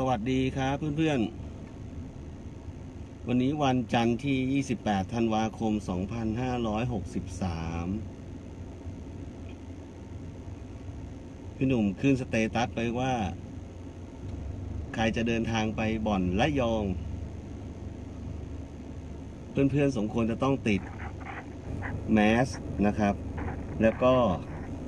สวัสดีครับเพื่อนๆ วันนี้วันจันทร์ที่ 28 ธันวาคม 2563 พี่หนุ่มขึ้นสเตตัสไปว่า ใครจะเดินทางไปบ่อนและยอง เพื่อนๆ สมควรจะต้องติด แมสนะครับ แล้วก็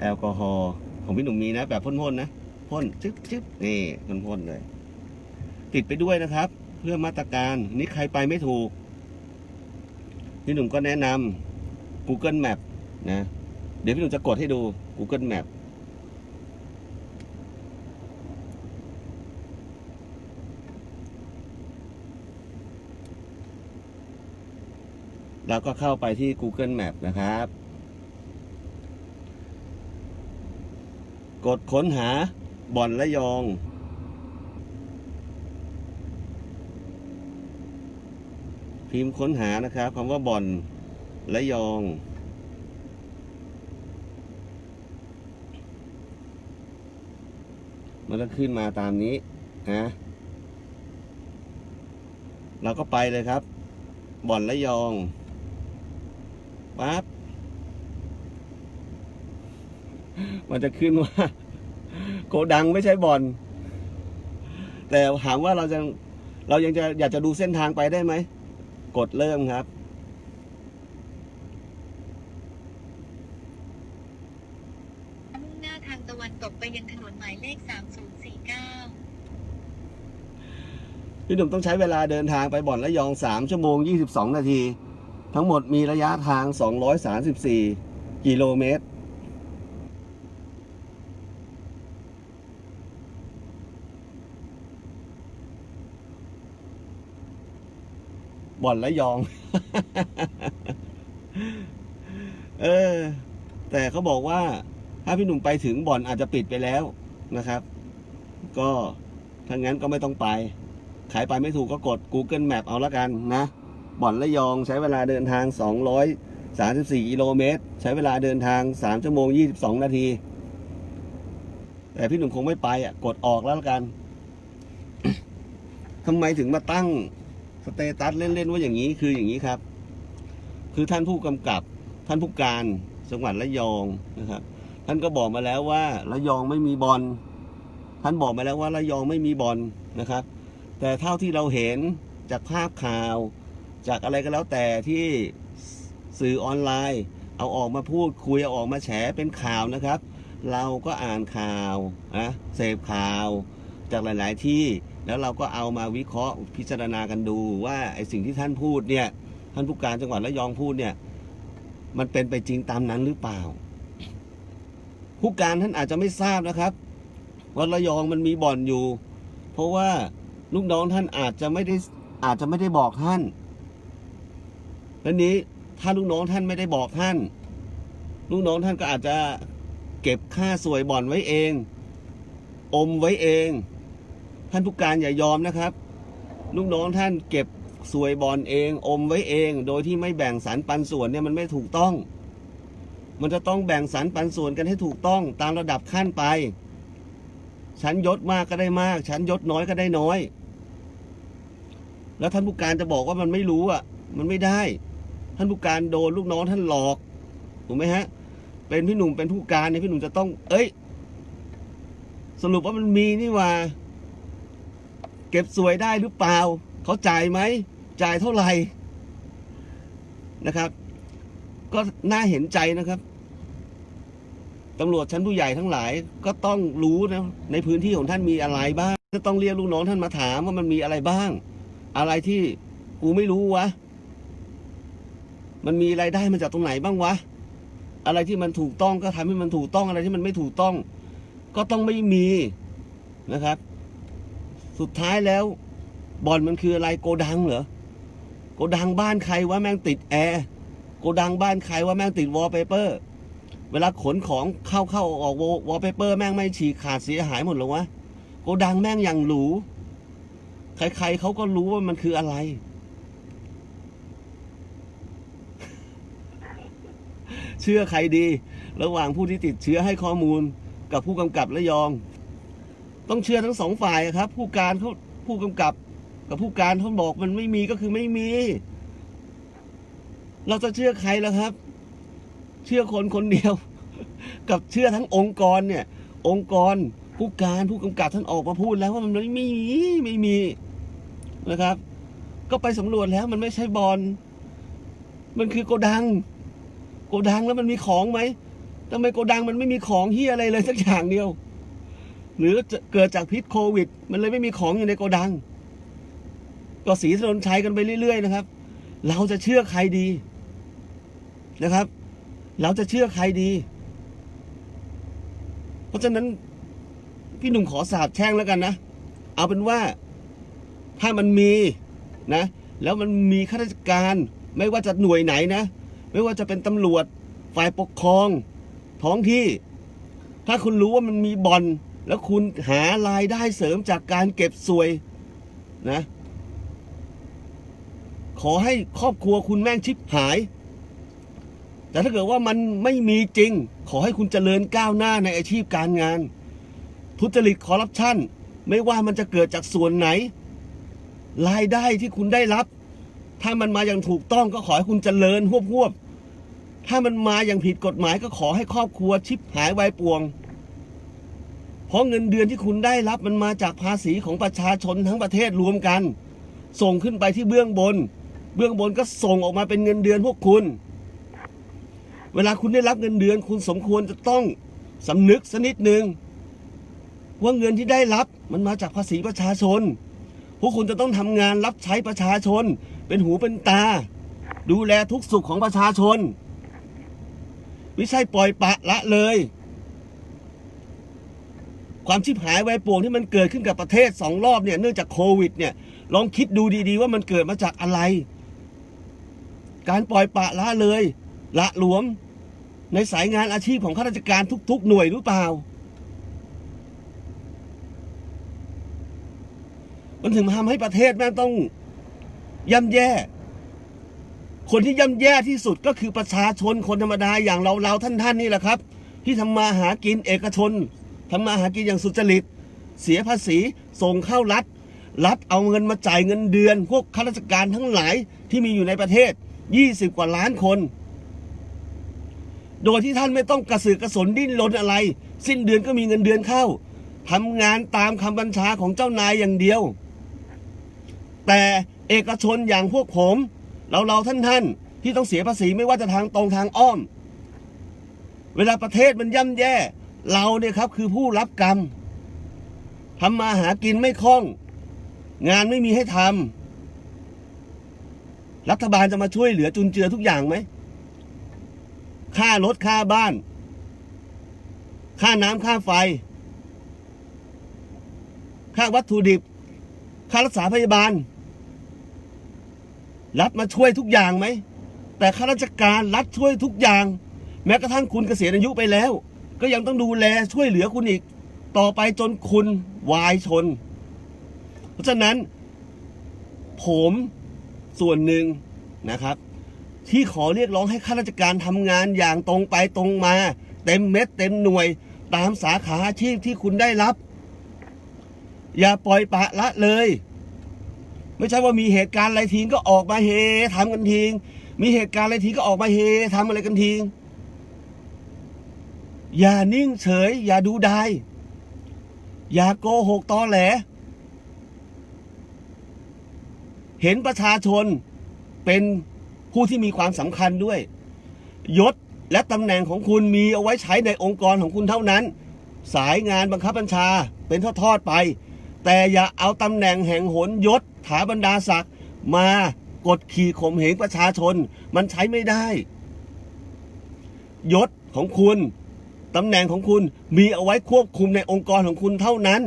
แอลกอฮอล์ของพี่หนุ่มมีนะ แบบพ่นๆนะพ่นจึ๊บจึ๊บนี่พ่นพ่นเลย ติดไปด้วยนะครับ เพื่อมาตรการนี่ใครไปไม่ถูกพี่หนุ่มก็แนะนำ Google Map นะ เดี๋ยวพี่หนุ่มจะกดให้ดู Google Map แล้วก็เข้าไปที่ Google Map นะครับ กดค้นหาบ่อนและยอง พิมพ์ค้นหานะครับคำว่าบ่อนและยอง มันก็ขึ้นมาตามนี้นะเราก็ไปเลยครับ บ่อนและยองปั๊บมันจะขึ้นว่า โกดังไม่ใช่บ่อน แต่ถามว่าเราจะเรายังจะอยากจะดูเส้นทางไปได้ไหม กดเริ่มครับ มุ่งหน้าทางตะวันตกไปยังถนนหมายเลข 3049 พี่หนุ่มต้องใช้เวลาเดินทางไปบ่อนและยอง 3 ชั่วโมง 22 นาที ทั้งหมดมีระยะทาง 234 กิโลเมตร บ่อนและยอง เออ แต่เขาบอกว่า ถ้าพี่หนุ่มไปถึงบ่อนอาจจะปิดไปแล้วนะครับ ก็ถ้างั้นก็ไม่ต้องไป ขายไปไม่ถูกก็กด Google Map เอาละกันนะ บ่อนระยองใช้เวลาเดินทาง 234กิโลเมตร ใช้เวลาเดินทาง 3 ชั่วโมง 22 นาที แต่พี่หนุ่มคงไม่ไปอะ กดออกแล้วละกันทำไมถึงมาตั้ง สเตตัสเล่นๆว่าอย่างนี้คืออย่างนี้ครับ คือท่านผู้กำกับท่านผู้การจังหวัดระยองนะครับ ท่านก็บอกมาแล้วว่าระยองไม่มีบอลท่านบอกมาแล้วว่าระยองไม่มีบอลนะครับ แต่เท่าที่เราเห็นจากภาพข่าว จากอะไรก็แล้วแต่ที่สื่อออนไลน์ เอาออกมาพูดคุยเอาออกมาแฉเป็นข่าวนะครับ เราก็อ่านข่าวนะเสพข่าว จากหลาย ๆ ที่แล้วเราก็เอามาวิเคราะห์พิจารณากันดูว่าไอ้สิ่งที่ท่านพูดเนี่ยท่านผู้การจังหวัดระยองพูดเนี่ยมันเป็นไปจริงตามนั้นหรือเปล่า ผู้การท่านอาจจะไม่ทราบนะครับว่าระยองมันมีบ่อนอยู่ เพราะว่าลูกน้องท่านอาจจะไม่ได้อาจจะไม่ได้บอกท่านแล้วนี้ถ้าลูกน้องท่านไม่ได้บอกท่าน ลูกน้องท่านก็อาจจะเก็บค่าสวยบ่อนไว้เอง อมไว้เอง ท่านผู้การอย่ายอมนะครับ ลูกน้องท่านเก็บสวยบอลเองอมไว้เอง โดยที่ไม่แบ่งสรรปันส่วนเนี่ยมันไม่ถูกต้อง มันจะต้องแบ่งสรรปันส่วนกันให้ถูกต้องตามระดับขั้นไป ชั้นยศมากก็ได้มาก ชั้นยศน้อยก็ได้น้อย แล้วท่านผู้การจะบอกว่ามันไม่รู้อะ มันไม่ได้ ท่านผู้การโดนลูกน้องท่านหลอกถูกไหมฮะ เป็นพี่หนุ่มเป็นผู้การเนี่ยพี่หนุ่มจะต้อง เอ้ย สรุปว่ามันมีนี่ว่า เก็บสวยได้หรือเปล่า เขาจ่ายไหม จ่ายเท่าไหร่นะครับ ก็น่าเห็นใจนะครับตำรวจชั้นผู้ใหญ่ทั้งหลายก็ต้องรู้นะในพื้นที่ของท่านมีอะไรบ้างก็ต้องเรียกลูกน้องท่านมาถามว่ามันมีอะไรบ้าง อะไรที่กูไม่รู้วะ มันมีรายได้มาจากตรงไหนบ้างวะ อะไรที่มันถูกต้องก็ทำให้มันถูกต้องอะไรที่มันไม่ถูกต้อง ก็ต้องไม่มีนะครับ สุดท้ายแล้วบอลมันคืออะไรโกดังเหรอโกดังบ้านใครว่าแม่งติดแอร์โกดังบ้านใครว่าแม่งติดวอลเปเปอร์เวลาขนของเข้าเข้าออกวอลเปเปอร์แม่งไม่ฉีกขาดเสียหายหมดหรอวะโกดังแม่งอย่างหรูใครๆเขาก็รู้ว่ามันคืออะไร เชื่อใครดี ระหว่างผู้ที่ติดเชื้อให้ข้อมูลกับผู้กำกับระยอง ต้องเชื่อทั้งสองฝ่ายครับ ผู้การเขาผู้กำกับ กับผู้การเขาบอกมันไม่มีก็คือไม่มี เราจะเชื่อใครล่ะครับ เชื่อคนคนเดียว กับเชื่อทั้งองค์กรเนี่ย องค์กรผู้การผู้กำกับท่านออกมาพูดแล้วว่ามันไม่มีไม่มีนะครับ ก็ไปสำรวจแล้วมันไม่ใช่บอลมันคือโกดัง โกดังแล้วมันมีของไหมทำไมโกดังมันไม่มีของเฮียอะไรเลยสักอย่างเดียว หรือเกิดจากพิษโควิด มันเลยไม่มีของอยู่ในโกดัง ก็สีถนนใชัยกันไปเรื่อย ๆ นะครับ เราจะเชื่อใครดีนะครับ เราจะเชื่อใครดี เพราะฉะนั้นพี่หนุ่มขอสาบแช่งแล้วกันนะ เอาเป็นว่าถ้ามันมีนะ แล้วมันมีข้าราชการไม่ว่าจะหน่วยไหนนะ ไม่ว่าจะเป็นตำรวจฝ่ายปกครองท้องที่ ถ้าคุณรู้ว่ามันมีบ่อน แล้วคุณหารายได้เสริมจากการเก็บสวยนะ ขอให้ครอบครัวคุณแม่งชิบหาย แต่ถ้าเกิดว่ามันไม่มีจริง ขอให้คุณเจริญก้าวหน้าในอาชีพการงาน ทุจริตคอร์รัปชันไม่ว่ามันจะเกิดจากส่วนไหน รายได้ที่คุณได้รับ ถ้ามันมาอย่างถูกต้องก็ขอให้คุณเจริญหวบหวบๆถ้ามันมาอย่างผิดกฎหมายก็ขอให้ครอบครัวชิบหายวายป่วง เพราะเงินเดือนที่คุณได้รับมันมาจากภาษีของประชาชนทั้งประเทศรวมกัน ส่งขึ้นไปที่เบื้องบน เบื้องบนก็ส่งออกมาเป็นเงินเดือนพวกคุณ เวลาคุณได้รับเงินเดือน คุณสมควรจะต้องสำนึกสักนิดหนึ่งว่าเงินที่ได้รับมันมาจากภาษีประชาชน พวกคุณจะต้องทำงานรับใช้ประชาชน เป็นหูเป็นตา ดูแลทุกสุขของประชาชน ไม่ใช่ปล่อยปละละเลย ความชิบหายไวายป่วงที่มันเกิดขึ้นกับประเทศสองรอบเนี่ยเนื่องจากโควิดเนี่ยลองคิดดูดีๆ ว่ามันเกิดมาจากอะไร การปล่อยปละละเลย ละหลวม ในสายงานอาชีพของข้าราชการทุก ๆ หน่วยหรือเปล่า มันถึงทำให้ประเทศแม่งต้องย่ำแย่ คนที่ย่ำแย่ที่สุดก็คือประชาชนคนธรรมดาอย่างเราเราท่านท่านๆนี่แหละครับ ที่ทำมาหากินเอกชน ทำมาหากินอย่างสุจริต เสียภาษีส่งเข้ารัฐ รัฐเอาเงินมาจ่ายเงินเดือน พวกข้าราชการทั้งหลายที่มีอยู่ในประเทศ 20 กว่าล้านคน โดยที่ท่านไม่ต้องกระสือกระสนดิ้นรนอะไร สิ้นเดือนก็มีเงินเดือนเข้าทำงานตามคำบัญชาของเจ้านายอย่างเดียว แต่เอกชนอย่างพวกผมเราเราท่านท่านๆที่ต้องเสียภาษีไม่ว่าจะทางตรงทางอ้อม เวลาประเทศมันย่ำแย่ เราเนี่ยครับคือผู้รับกรรมทำมาหากินไม่คล่อง งานไม่มีให้ทำรัฐบาลจะมาช่วยเหลือจุนเจือทุกอย่างไหมค่ารถค่าบ้าน ค่าน้ำค่าไฟ ค่าวัตถุดิบ ค่ารักษาพยาบาล รัฐมาช่วยทุกอย่างไหม แต่ข้าราชการรัฐช่วยทุกอย่าง แม้กระทั่งคุณเกษียณอายุไปแล้ว ก็ยังต้องดูแลช่วยเหลือคุณอีก ต่อไปจนคุณวายชน เพราะฉะนั้น ผมส่วนหนึ่งนะครับ ที่ขอเรียกร้องให้ข้าราชการทำงานอย่างตรงไปตรงมา เต็มเม็ดเต็มหน่วย ตามสาขาอาชีพที่คุณได้รับ อย่าปล่อยปละละเลย ไม่ใช่ว่ามีเหตุการณ์อะไรทีก็ออกมาเฮทำกันทีมีเหตุการณ์อะไรทีก็ออกมาเฮทำอะไรกันที อย่านิ่งเฉย อย่าดูดาย อย่าโกหกตอแหล เห็นประชาชนเป็นผู้ที่มีความสำคัญด้วย ยศและตำแหน่งของคุณมีเอาไว้ใช้ในองค์กรของคุณเท่านั้น สายงานบังคับบัญชาเป็นทอดๆไป แต่อย่าเอาตำแหน่งแห่งหนยศถาบรรดาศักดิ์มากดขี่ข่มเหงประชาชน มันใช้ไม่ได้ ยศของคุณ ตำแหน่งของคุณมีเอาไว้ควบคุมในองค์กรของคุณเท่านั้น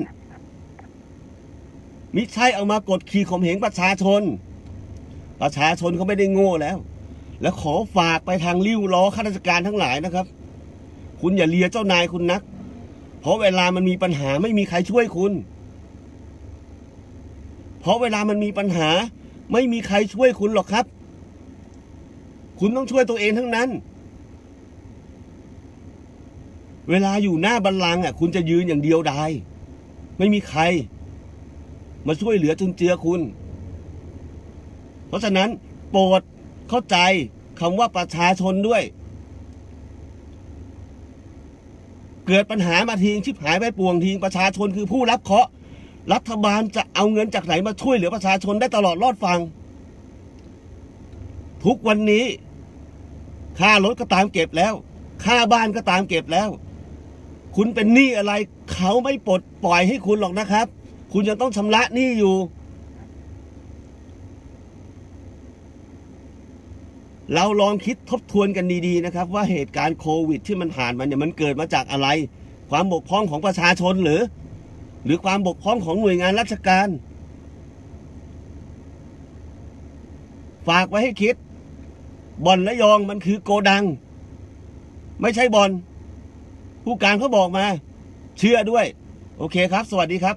มิใช่เอามากดขี่ข่มเหงประชาชน ประชาชนเขาไม่ได้โง่แล้ว และขอฝากไปทางริ้วล้อข้าราชการทั้งหลายนะครับ คุณอย่าเลียเจ้านายคุณนัก เพราะเวลามันมีปัญหาไม่มีใครช่วยคุณ เพราะเวลามันมีปัญหาไม่มีใครช่วยคุณหรอกครับ คุณต้องช่วยตัวเองทั้งนั้น เวลาอยู่หน้าบัลลังก์อะ คุณจะยืนอย่างเดียวดายไม่มีใคร มาช่วยเหลือจุนเจือคุณ เพราะฉะนั้นโปรดเข้าใจคำว่าประชาชนด้วย เกิดปัญหามาทีชิบหายไปป่วงทีประชาชนคือผู้รับเคราะห์รัฐบาลจะเอาเงินจากไหนมาช่วยเหลือประชาชนได้ตลอดรอดฟัง ทุกวันนี้ ค่ารถก็ตามเก็บแล้ว ค่าบ้านก็ตามเก็บแล้ว คุณเป็นหนี้อะไร เขาไม่ปลดปล่อยให้คุณหรอกนะครับ คุณยังต้องชำระหนี้อยู่ เราลองคิดทบทวนกันดีๆนะครับ ว่าเหตุการณ์โควิด ที่มันผ่านมาเนี่ยมันเกิดมาจากอะไร ความบกพร่องของประชาชนหรือ หรือความบกพร่องของหน่วยงานราชการ ฝากไว้ให้คิดบ่อนและยองมันคือโกดัง ไม่ใช่บ่อน ผู้การเขาบอกมา เชื่อด้วย โอเคครับ สวัสดีครับ